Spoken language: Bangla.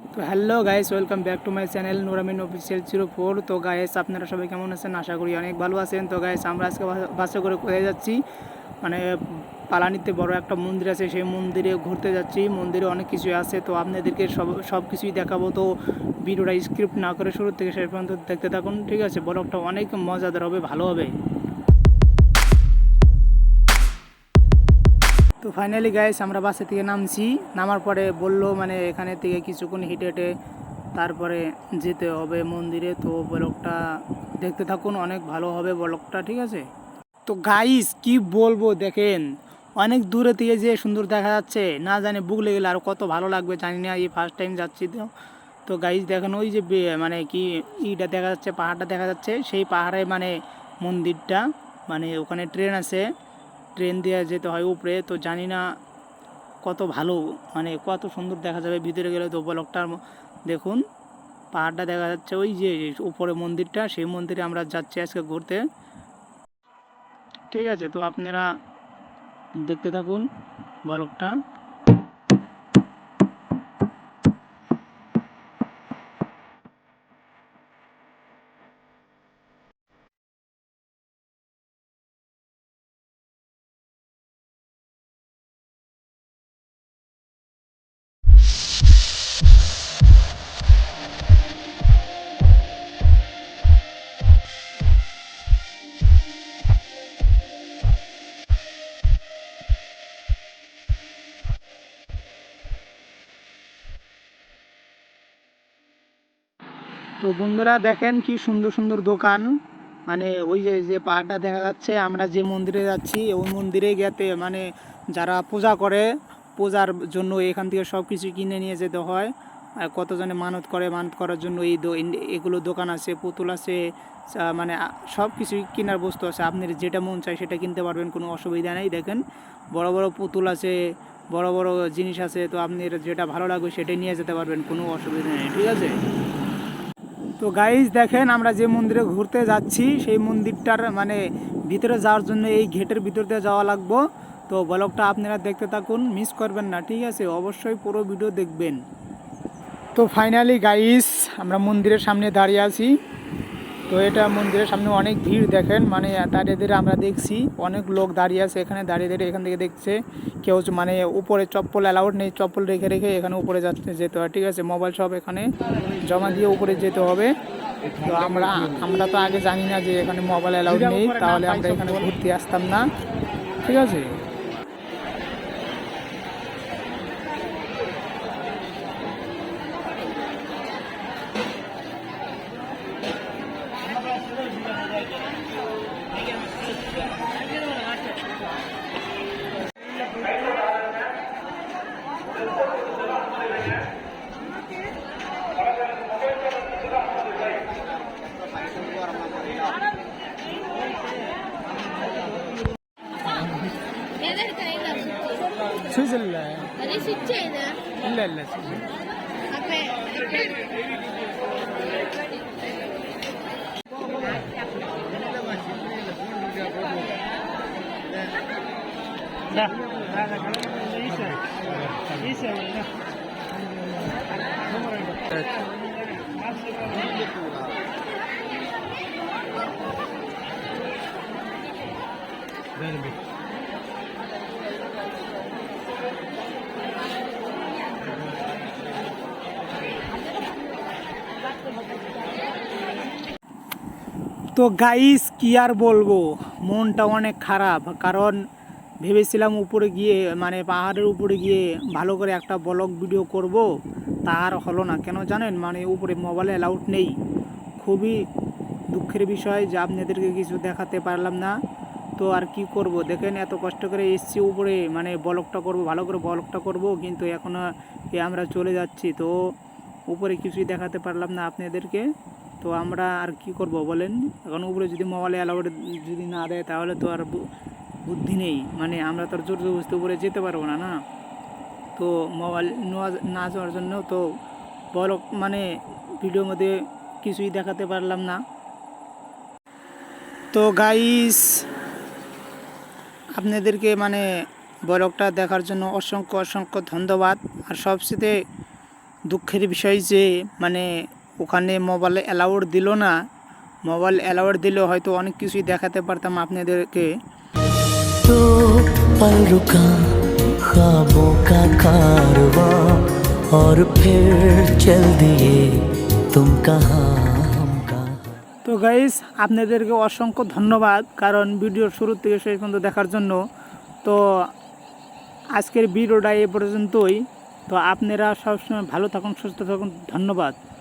তো hello guys welcome back to my channel Nuramin official zero four তো গায়েস আপনারা সবাই কেমন আছেন? আশা করি অনেক ভালো আছেন। তো গাইস আমরা আজকে বাসে- করে কোথায় যাচ্ছি? মানে পালানিতে বড় একটা মন্দির আছে, সেই মন্দিরে ঘুরতে যাচ্ছি। মন্দিরে অনেক কিছু আছে। তো আপনাদেরকে সব সব কিছুই দেখাবো। তো ভিডিওটা স্ক্রিপ্ট না করে শুরু থেকে শেষ পর্যন্ত দেখতে থাকুন, ঠিক আছে? ব্লগটা অনেক মজাদার হবে, ভালো হবে। ফাইনালি গাইস আমরা বাসে থেকে নামছি। নামার পরে বলল মানে এখানে থেকে কিছুক্ষণ হেঁটে হেঁটে তারপরে যেতে হবে মন্দিরে। তো ব্লগটা দেখতে থাকুন, অনেক ভালো হবে ব্লগটা, ঠিক আছে? তো গাইস কি বলব, দেখেন, অনেক দূরে থেকে যে সুন্দর দেখা যাচ্ছে, না জানি বুক লেগে আর কত ভালো লাগবে, জানি না, এই ফার্স্ট টাইম যাচ্ছি তো। তো গাইস দেখেন ওই যে মানে কি ইটা দেখা যাচ্ছে, পাহাড়টা দেখা যাচ্ছে, সেই পাহাড়ে মানে মন্দিরটা মানে ওখানে ট্রেন আছে। ট্রেন দিয়ে যেতে হয় উপরে, তো জানি না কত ভালো মানে কত সুন্দর দেখা যাবে ভিতরে গেলে। তো ব্লকটার দেখুন, পাহাড়টা দেখা যাচ্ছে ওই যে উপরে মন্দিরটা, সেই মন্দিরে আমরা যাচ্ছি আজকে ঘুরতে। ঠিক আছে, তো আপনারা দেখতে থাকুন ব্লকটা তো বন্ধুরা দেখেন কি সুন্দর সুন্দর দোকান। মানে ওই যে যে পাহাড়টা দেখা যাচ্ছে, আমরা যে মন্দিরে যাচ্ছি, ওই মন্দিরে গেতে মানে যারা পূজা করে, পূজার জন্য এখান থেকে সব কিছু কিনে নিয়ে যেতে হয়। আর কতজনে মানত করে, মানত করার জন্য এই এগুলো দোকান আছে, পুতুল আছে মানে সব কিছুই কেনার বস্তু আছে। আপনার যেটা মন চায় সেটা কিনতে পারবেন, কোনো অসুবিধা নেই। দেখেন, বড় বড় পুতুল আছে, বড় বড় জিনিস আছে, তো আপনার যেটা ভালো লাগবে সেটাই নিয়ে যেতে পারবেন, কোনো অসুবিধা নেই, ঠিক আছে? তো গাইজ দেখেন আমরা যে মন্দিরে ঘুরতে যাচ্ছি, সেই মন্দিরটার মানে ভিতরে যাওয়ার জন্য এই ঘেটের ভিতর দিয়ে যাওয়া লাগবো। তো ব্লগটা আপনারা দেখতে থাকুন মিস করবেন না, ঠিক আছে? অবশ্যই পুরো ভিডিও দেখবেন। তো ফাইনালি গাইস আমরা মন্দিরের সামনে দাঁড়িয়ে আছি। তো এটা মন্দিরের সামনে অনেক ভিড় দেখেন মানে দাঁড়িয়ে দাঁড়িয়ে আমরা দেখছি অনেক লোক দাঁড়িয়ে আছে, এখানে দাঁড়িয়ে দাঁড়িয়ে এখান থেকে দেখছে কেউ মানে উপরে চপ্পল অ্যালাউড নেই, চপ্পল রেখে রেখে এখানে উপরে যাচ্ছে, যেতে হয়, ঠিক আছে? মোবাইল সব এখানে জমা দিয়ে উপরে যেতে হবে। তো আমরা আমরা তো আগে জানি না যে এখানে মোবাইল অ্যালাউড নেই, তাহলে আমরা এখানে ঘুরতে আসতাম না, ঠিক আছে? சுவிசல் இல்ல இல்ல இல்ல சுவிசல் তো গাইস কি আর বলব? মনটা অনেক খারাপ কারণ ভেবেছিলাম উপরে গিয়ে মানে পাহাড়ের উপরে গিয়ে ভালো করে একটা ব্লগ ভিডিও করব। তার হলো না। কেন জানেন? মানে উপরে মোবাইলে অ্যালাউড নেই। খুবই দুঃখের বিষয় যে আপনাদেরকে কিছু দেখাতে পারলাম না। তো আর কি করব? দেখেন এত কষ্ট করে এসছি উপরে মানে ব্লগটা করব, ভালো করে ব্লগটা করব, কিন্তু এখনও এ আমরা চলে যাচ্ছি। তো উপরে কিছুই দেখাতে পারলাম না আপনাদেরকে। তো আমরা আর কি করব বলেন? এখন উপরে যদি মোবাইলে অ্যালাউড যদি না দেয়, তাহলে তো আর বুদ্ধি নেই। মানে আমরা তো জোর জবরদস্তি উপরে যেতে পারব না না? তো মোবাইল না যাওয়ার জন্য তো বড় মানে ভিডিওর মধ্যে কিছুই দেখাতে পারলাম না। তো গাইস আপনাদেরকে মানে ব্লগটা দেখার জন্য অসংখ্য অসংখ্য ধন্যবাদ। আর সবচেয়ে দুঃখের বিষয় যে মানে ওখানে মোবাইল অ্যালাউড দিল না। মোবাইল অ্যালাউড দিলে হয়তো অনেক কিছুই দেখাতে পারতাম আপনাদেরকে। पल रुका ख्वाबों का कारवां और फिर चल दिए तुम कहाँ हम कहाँ তো গাইস আপনাদেরকে অসংখ্য ধন্যবাদ কারণ ভিডিওর শুরু থেকে শেষ পর্যন্ত দেখার জন্য তো আজকের ভিডিওটা এ পর্যন্তই তো আপনারা সবসময় ভালো থাকুন সুস্থ থাকুন ধন্যবাদ